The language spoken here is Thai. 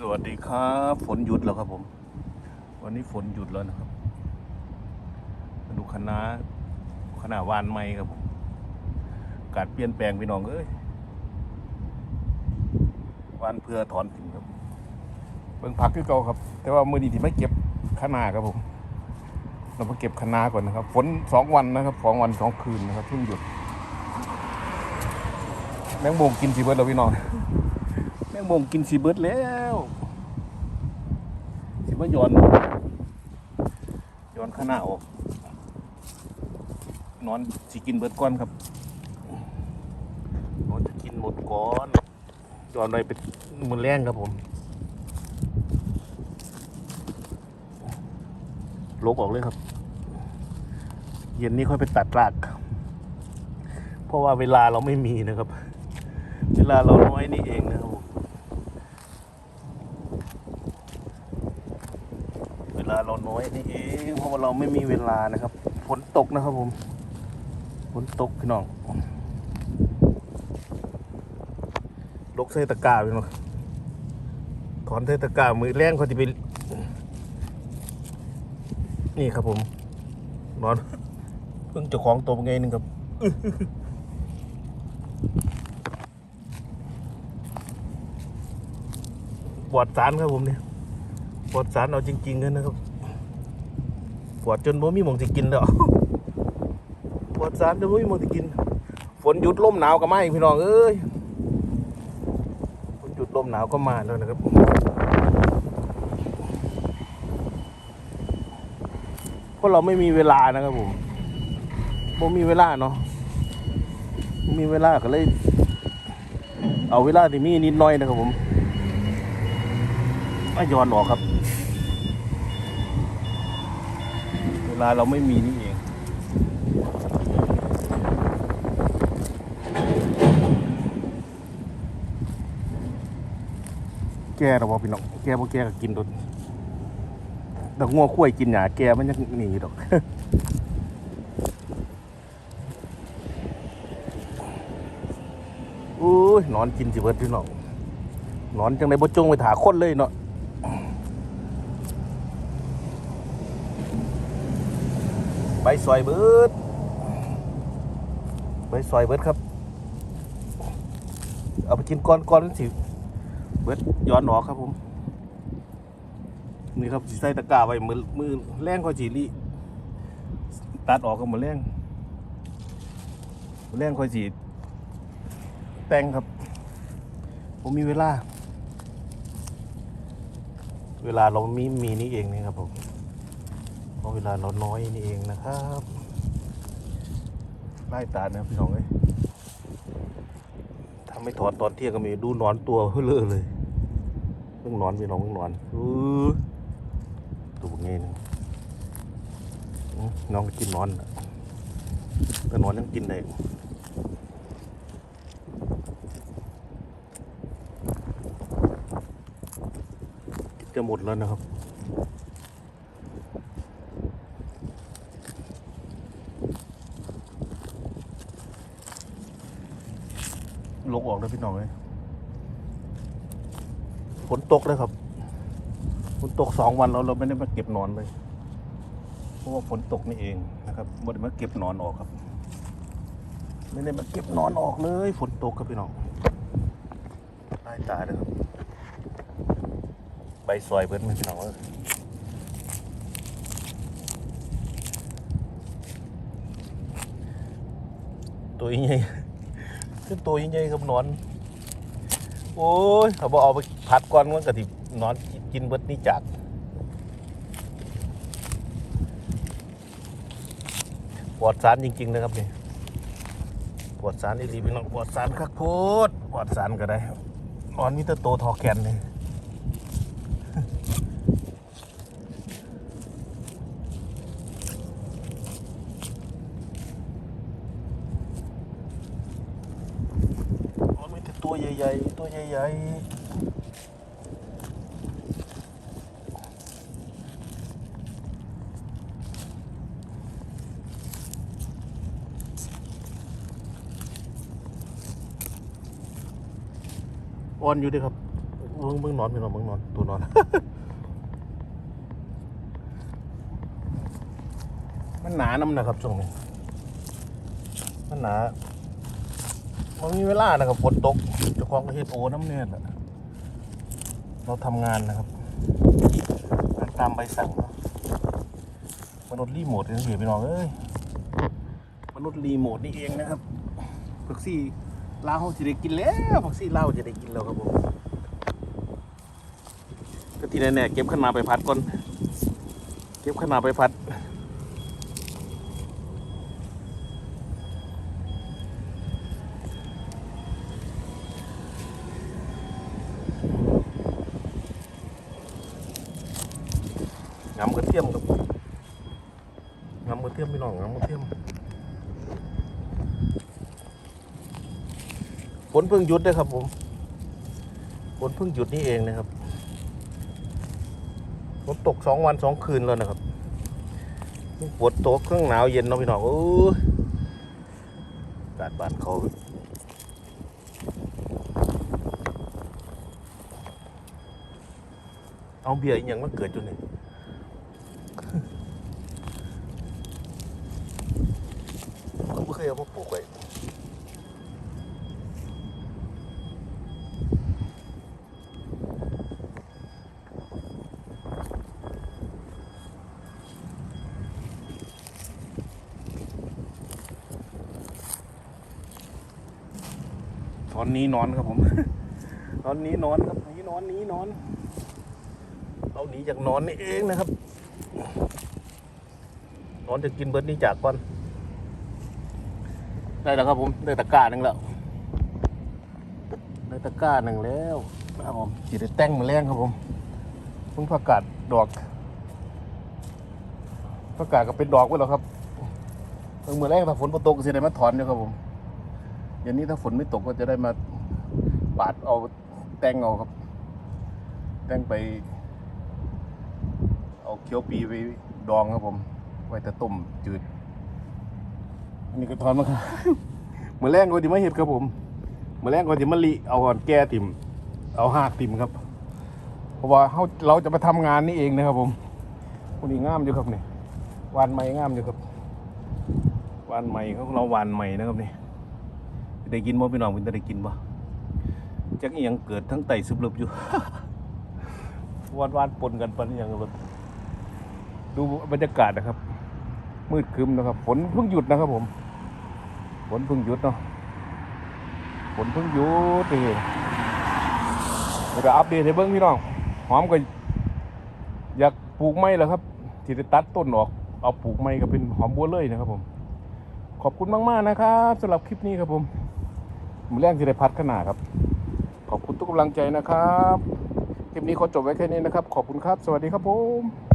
สวัสดีครับ ฝนหยุดแล้วครับผม วันนี้ฝนหยุดแล้วนะครับมาดูคณะคณะวานไม้ครับผมอากาศเปลี่ยนแปลงพี่น้องเอ้ยวานเพื่อถอนถิ่นครับ เบิ่งพักคือเก่าครับ แต่ว่ามือดีที่ไม่เก็บคณะครับผม เรามาเก็บคณะก่อนนะครับ ฝนสองวันนะครับสองวันสองคืนนะครับเพิ่งหยุดแมงโมงกินสีเบิร์ดแล้วพี่น้อง มงโมงกินสีเบิร์ดแล้วสิว่าย้อนย้อนขนาออกนอนสิกินเบิร์ดก้อนครับนอนจะกินหมดก้อนย้อนไปเป็นมือแรงครับผมลกออกเลยครับ เย็นนี้ค่อยไปตัดราก เพราะว่าเวลาเราไม่มีนะครับ เวลาเราน้อยนี่เองนะครับผม เว ลาเราน้อยนี่เองเพราะว่าเราไม่มีเวลานะครับฝนตกนะครับผมฝนตกพี่น้องลกใส่ตะกร้าพี่น้องถอนใส่ตะกร้ามือแรงเขาจะไปนี่ครับผมนอนเพิ่งจะของตัวเป็นไงหนึ่งครับปวดสารครับผมเนี่ย วดสารเอาจริงๆเลยนะครับปวดจนบ่มีมองสิกินแล้วปวดสารจนบ่มีมองสิกิน ฝนหยุดลมหนาวก็มาอีกพี่น้องเอ้ยฝนหยุดลมหนาวก็มาแล้วนะครับเพราะเราไม่มีเวลานะครับผมบ่มีเวลาเนาะมีเวลาก็เลย เอาเวลาที่มีนิดหน้อยนะครับผม ไม่ย้อนออกครับ เวลาเราไม่มีนี่เองแก่หรอวะพี่น้องแก่บ่แก่ก็กินดนดอกงัวคุ้ยกินหยาแก่มันยังหนีดอกอุ้ยนอนกินสิเบิดพี่น้องนอนจังไดบ่จงไปถาคนเลยเนาะ ใบซอยเบิดใบซอยเบิดครับ เอาไปกินก้อนก้อนสิเบิดย้อนออครับผม นี่ครับสิใส่ตะกร้าไว้มือมือแรงก็จีรีตัดออกก็มือแรงมือแรงค่อยจีแต่งครับ ผมมีเวลา เวลาเรามีมีนี่เองนี่ครับผม ราะเวลาเราน้อยนี่เองนะครับไล่ตานะพี่น้องเอ้ยถ้าไม่ถอนตอนเที่ยงก็มีดูนอนตัวเพื่อเลอะเลยเพิ่งนอนพี่น้องเพิ่งนอนอือตัวงี้นึงอื้อน้องก็กินนอนแต่นอนยังกินได้จะหมดแล้วนะครับ ลกออกแล้พี่น้องเลยฝนตกเลยครับฝนตกสองวันแล้วเราไม่ได้มาเก็บหนอนเลยเพราะว่าฝนตกนี่เองนะครับไม่ได้มาเก็บหนอนออกครับ ไม่ได้มาเก็บหนอนออกเลยฝนตกครับพี่น้องตายตายเลยครับใบซอยเบิ้ลไมพี่น้องเอ้ยตัวใหญ่ คือตัวใหญ่ๆครับนอน โอ้ยเขาบอกเอาไปผัดก่อนมันก็ที่นอนกินเบิดนี่จากปลอดสารจริง ๆ นะครับนี่ปลอดสารดีๆพี่น้องปลอดสารคักโพดปลอดสารก็ได้นอนมีแต่โตทอแกนเลยนอนมีแตัวใหญ่ๆ ตัวใหญ่ๆอ่อนอยู่ด้วยครับเวเบิ่งเบิ่งนอนพี่นองเบิ่งนอนตัวนอน มันหนาน้ำนะครับช่วงนี้ มันหนา มันมีเวลานะครับฝนตกเจ้าของก็เฮ็ดโอน้ำเนี่ยแหละเราทำงานนะครับงานตามใบสั่งเนาะมนุษย์รีโมทนี่เสียพี่น้องเอ้ยมนุษย์รีโมทนี่เองนะครับผักซี่ลาวจะได้กินแล้วผักซี่ลาวจะได้กินแล้วครับผมก็ทีแน่ๆเก็บขึ้นมาไปพัดก่อน เก็บขึ้นมาไปพัด งำกระเทียมครับงำกระเทียมพี่น้องงำกระเทียมฝนเพิ่งหยุดเลยครับผมฝนเพิ่งหยุดนี่เองนะครับฝนตกสองวันสองคืนแล้วนะครับฝนตกเครื่องหนาวเย็นเนาะพี่น้องโอ้ยอากาศบ้านเขาเอาเบียร์อีกอย่างมาเกิดจุดนี้ผมไม่เคยเอามาปลูกไว้ต อนนี้นอนครับผม ตอนนี้นอนครับหนี้นอนนี้นอน เราหนีจากนอนนี่เองนะครับ นอนจะกินเบิร์ดนี้จากก่อน ได้แล้วครับผม ได้ตะกร้าหนึ่งแล้ว ได้ตะกร้าหนึ่งแล้วครับผมจีได้แต่งมาแรงครับผมเพิ่งประกาศดอกประกาศก็เป็นดอกไว้แล้วครับเมื่อแรกถ้าฝนตกก็จะได้มาถอนเนี่ยครับผม อย่างนี้ถ้าฝนไม่ตกก็จะได้มาปาดเอาแตงเอาครับ แตงไป เอาเคี้ยวปีไปดองครับผม ไว้แต่ต้มจืดนนี้ก็ถอนมาครับเมื่อแรงก็จะมาเห็ดครับผมเมื่อแรงก็จะมาลิเอาก่อนแก้ติ่ม เอาหากติ่มครับ เพราะว่าเราเราจะมาทำงานนี่เองนะครับผมคนนี้งามอยู่ครับนี่วานไม้งามอยู่ครับวานไม้เขาเราวานไม้นะครับนี่ ได้กินบ่พี่น้องเป็นได้กินบ่จักอีหยังเกิดทั้งไตสุบลบอยู่วานวานปนกันปนอย่างแบบดูบรรยากาศนะครับ มืดครึมนะครับ ฝนเพิ่งหยุดนะครับ ผม ฝนเพิ่งหยุดเนาะฝนเพิ่งหยุดเองเดี๋ยวอัปเดตให้เบิ้งพี่น้องหอมก็อยากปลูกไม้แล้วครับที่จะตัดต้นออก เอาปลูกไม้ก็เป็นหอมบัวเลยนะครับ ผม ขอบคุณมากๆนะครับสำหรับคลิปนี้ครับผม มือแรกจะได้พัดขนาดครับ ขอบคุณทุกกำลังใจนะครับ คลิปนี้ขอจบไว้แค่นี้นะครับ ขอบคุณครับ สวัสดีครับผม